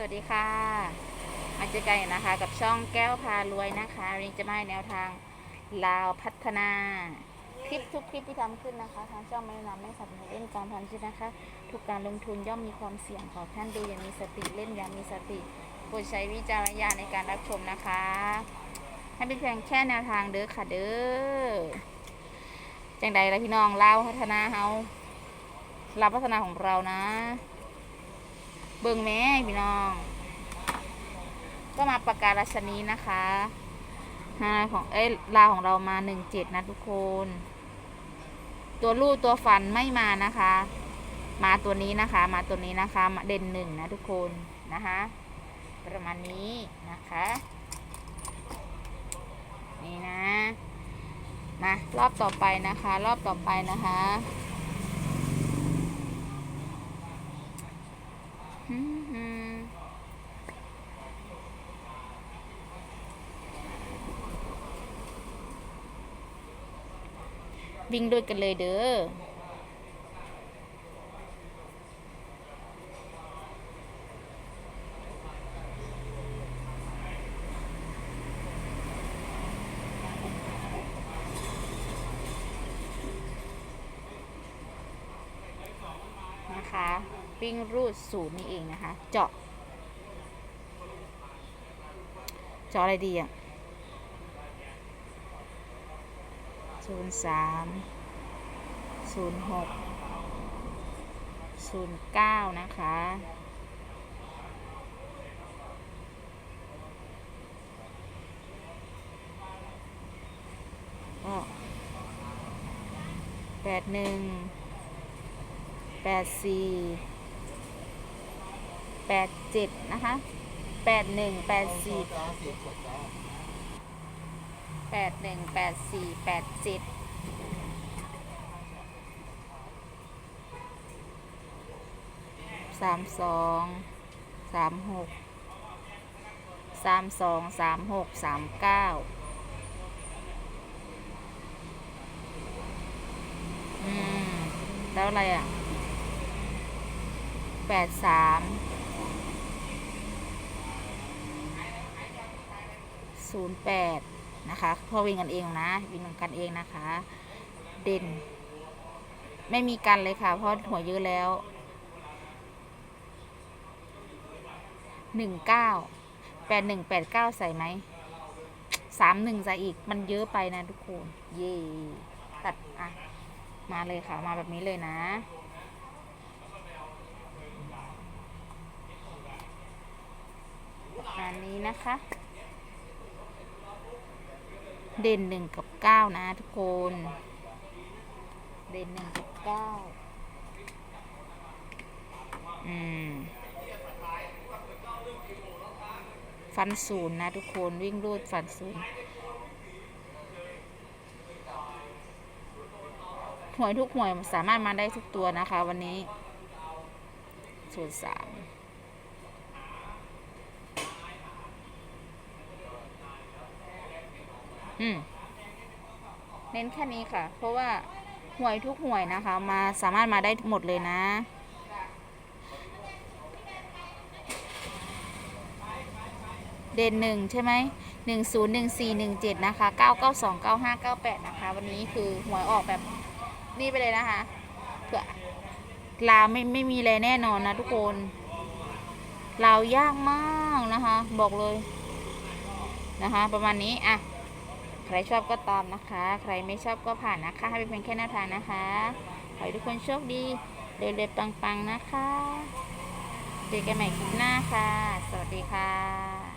สวัสดีค่ะ มาเจอกันนะคะ กับช่องแก้วพารวยนะคะวันนี้จะมาแนวทางลาวพัฒนา คลิปทุกคลิปที่ทำขึ้นนะคะทางช่องไม่แนะนำไม่สนับสนุนเล่นการพนันชิ้นนะคะ ทุกการลงทุนย่อมมีความเสี่ยงขอท่านดูอย่างมีสติเล่นอย่างมีสติโปรดใช้วิจารณญาณในการรับชมนะคะ ให้เป็นเพียงแค่แนวทางเด้อค่ะเด้อจังใดละพี่น้องลาวพัฒนาเฮาลาวพัฒนาของเรานะ เบิ่งแม่พี่น้อง ก็มาประกาศราชนีนะคะฮาของเอ้ยลาของเรามาหนึ่งเจ็ดนะทุกคน ตัวลูกตัวฟันไม่มานะคะ มาตัวนี้นะคะ มาตัวนี้นะคะมาเด่นหนึ่งนะทุกคนนะคะ ประมาณนี้นะคะ นี่นะมารอบต่อไปนะคะ รอบต่อไปนะคะฮึ่มฮึ่ม วิ่งด้วยกันเลยเด้อ นะคะ วิ่งรูดศูนย์นี่เองนะคะ เจาะ เจาะอะไรดีอะศูนย์สามศูนย์หกศูนย์เก้านะคะก็แปดหนึ่งแปดสี่ แปดเจ็ดนะคะแปดหนึ่งแปดสี่แปดหนึ่งแปดสี่แปดเจ็ดสามสองสามหกสามสองสามหกสามเก้าอืม แล้วอะไรอะแปดสาม ศูนย์แปดนะคะพอวิ่งกันเองนะ วิ่งกันเองนะคะ เด่น ไม่มีกันเลยค่ะ เพราะหัวเยอะแล้วหนึ่งเก้าแปดหนึ่งแปดเก้าใส่ไหมสามหนึ่งใส่อีก มันเยอะไปนะทุกคน เย่ตัด อะ มาเลยค่ะ มาแบบนี้เลยนะอันนี้นะคะ เด่นหนึ่งกับเก้านะทุกคน เด่นหนึ่งกับเก้าอืมฟันศูนย์นะทุกคนวิ่งรูดฟันศูนย์หวยทุกหวยสามารถมาได้ทุกตัวนะคะวันนี้ศูนย์สาม อืมเน้นแค่นี้ค่ะ เพราะว่าหวยทุกหวยนะคะ มาสามารถมาได้หมดเลยนะ เด่นหนึ่งใช่ไหมหนึ่งศูนย์หนึ่งสี่หนึ่งเจ็ดนะคะเก้าเก้าสองเก้าห้าเก้าแปดนะคะ วันนี้คือหวยออกแบบนี่ไปเลยนะคะเผื่อลาวไม่ไม่มีอะไรแน่นอนนะทุกคนลาวยากมากนะคะ บอกเลยนะคะ ประมาณนี้อะ ใครชอบก็ตามนะคะ ใครไม่ชอบก็ผ่านนะคะ ให้เป็นเพียงแค่แนวทางนะคะ ขอให้ทุกคนโชคดีเร็วๆปังๆนะคะ เจอกันใหม่คลิปหน้าค่ะ สวัสดีค่ะ